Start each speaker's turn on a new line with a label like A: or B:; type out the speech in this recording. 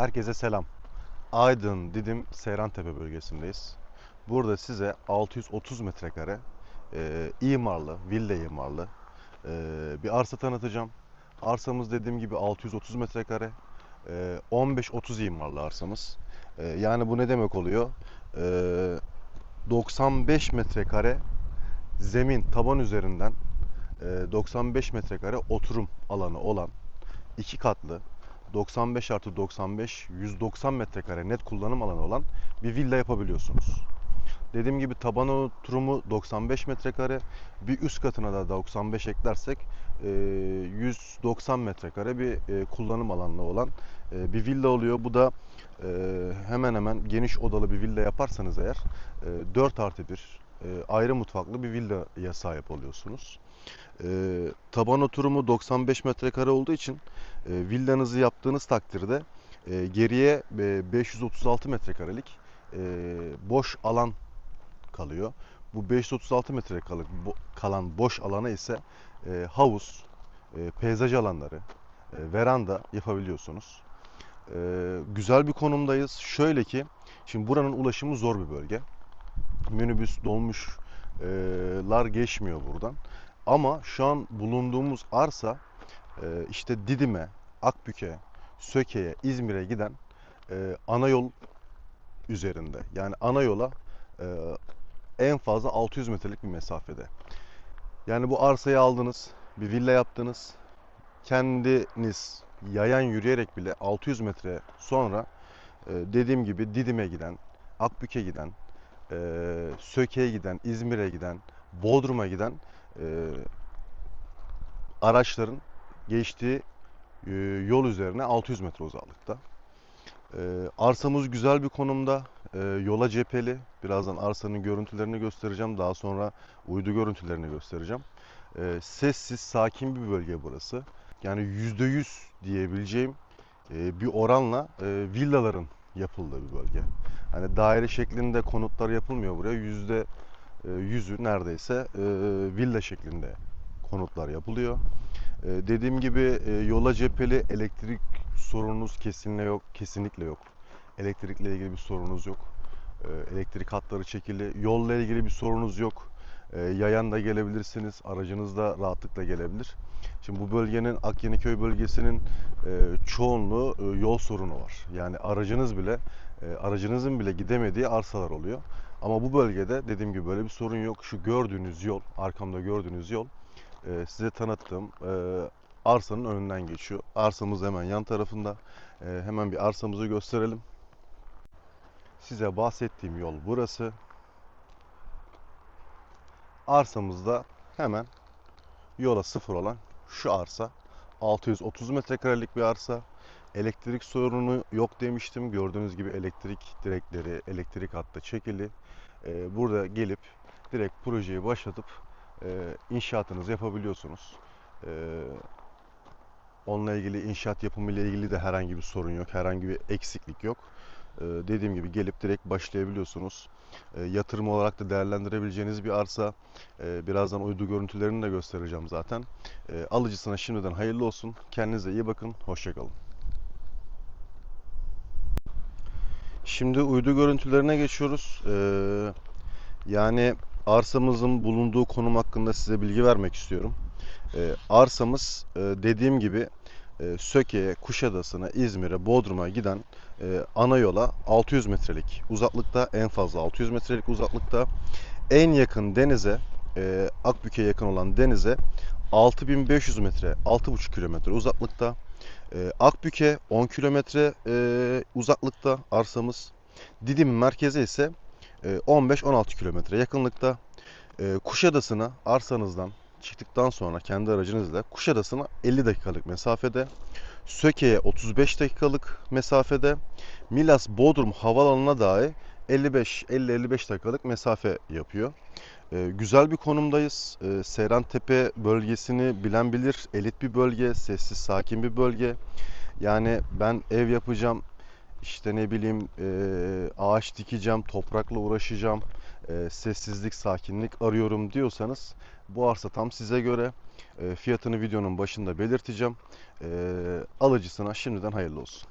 A: Herkese selam. Aydın, Didim, Seyrantepe bölgesindeyiz. Burada size 630 metrekare e, imarlı, villa imarlı e, bir arsa tanıtacağım. Arsamız dediğim gibi 630 metrekare, e, 15-30 imarlı arsamız. E, yani bu ne demek oluyor? E, 95 metrekare zemin taban üzerinden e, 95 metrekare oturum alanı olan iki katlı 95 artı 95 190 metrekare net kullanım alanı olan bir villa yapabiliyorsunuz. Dediğim gibi taban oturumu 95 metrekare bir üst katına da 95 eklersek e, 190 metrekare bir kullanım alanı olan bir villa oluyor. Bu da hemen hemen geniş odalı bir villa yaparsanız eğer e, 4 artı 1 e, ayrı mutfaklı bir villaya sahip oluyorsunuz. E, taban oturumu 95 metrekare olduğu için e, villanızı yaptığınız takdirde e, geriye e, 536 metrekarelik e, boş alan kalıyor. Bu 536 metrekarelik bo- kalan boş alana ise e, havuz, e, peyzaj alanları, e, veranda yapabiliyorsunuz. E, güzel bir konumdayız. Şöyle ki, şimdi buranın ulaşımı zor bir bölge. Minibüs, dolmuşlar geçmiyor buradan. Ama şu an bulunduğumuz arsa işte Didim'e, Akbük'e, Söke'ye, İzmir'e giden ana yol üzerinde. Yani ana yola en fazla 600 metrelik bir mesafede. Yani bu arsayı aldınız, bir villa yaptınız. Kendiniz yayan yürüyerek bile 600 metre sonra dediğim gibi Didim'e giden, Akbük'e giden, e, Söke'ye giden, İzmir'e giden, Bodrum'a giden e, araçların geçtiği e, yol üzerine 600 metre uzaklıkta. E, arsamız güzel bir konumda. E, yola cepheli. Birazdan arsanın görüntülerini göstereceğim. Daha sonra uydu görüntülerini göstereceğim. E, sessiz, sakin bir bölge burası. Yani %100 diyebileceğim e, bir oranla e, villaların yapıldığı bir bölge. Hani daire şeklinde konutlar yapılmıyor buraya. Yüzde e, yüzü neredeyse e, villa şeklinde konutlar yapılıyor. E, dediğim gibi yola cepheli elektrik sorununuz kesinlikle yok. Kesinlikle yok. Elektrikle ilgili bir sorunuz yok. Elektrik hatları çekili. Yolla ilgili bir sorunuz yok. Yayan da gelebilirsiniz. Aracınız da rahatlıkla gelebilir. Şimdi bu bölgenin Akyeniköy bölgesinin çoğunluğu yol sorunu var. Yani aracınız bile e, aracınızın bile gidemediği arsalar oluyor. Ama bu bölgede dediğim gibi böyle bir sorun yok. Şu gördüğünüz yol, arkamda gördüğünüz yol e, size tanıttığım e, arsanın önünden geçiyor. Arsamız hemen yan tarafında. Hemen bir arsamızı gösterelim. Size bahsettiğim yol burası. Arsamızda hemen yola sıfır olan şu arsa. 630 metrekarelik bir arsa. Elektrik sorunu yok demiştim. Gördüğünüz gibi elektrik direkleri, elektrik hattı çekili. Ee, burada gelip direkt projeyi başlatıp e, inşaatınızı yapabiliyorsunuz. Ee, onunla ilgili inşaat yapımı ile ilgili de herhangi bir sorun yok, herhangi bir eksiklik yok. Ee, dediğim gibi gelip direkt başlayabiliyorsunuz. Ee, yatırım olarak da değerlendirebileceğiniz bir arsa. Ee, birazdan uydu görüntülerini de göstereceğim zaten. Ee, alıcısına şimdiden hayırlı olsun. Kendinize iyi bakın. Hoşçakalın. Şimdi uydu görüntülerine geçiyoruz. Ee, yani arsamızın bulunduğu konum hakkında size bilgi vermek istiyorum. Ee, arsamız e, dediğim gibi e, Söke'ye, Kuşadası'na, İzmir'e, Bodrum'a giden e, ana yola 600 metrelik uzaklıkta, en fazla 600 metrelik uzaklıkta. En yakın denize, e, Akbük'e yakın olan denize 6500 metre, 6,5 kilometre uzaklıkta. E, Akbük'e 10 kilometre e, uzaklıkta arsamız. Didim merkeze ise e, 15-16 kilometre yakınlıkta. E, Kuşadası'na arsanızdan çıktıktan sonra kendi aracınızla Kuşadası'na 50 dakikalık mesafede. Söke'ye 35 dakikalık mesafede. Milas Bodrum havaalanına dahi 55 50-55 dakikalık mesafe yapıyor. Ee, güzel bir konumdayız. Ee, Seyran Tepe bölgesini bilen bilir. Elit bir bölge, sessiz, sakin bir bölge. Yani ben ev yapacağım, işte ne bileyim e, ağaç dikeceğim, toprakla uğraşacağım, e, sessizlik, sakinlik arıyorum diyorsanız bu arsa tam size göre. E, fiyatını videonun başında belirteceğim. E, alıcısına şimdiden hayırlı olsun.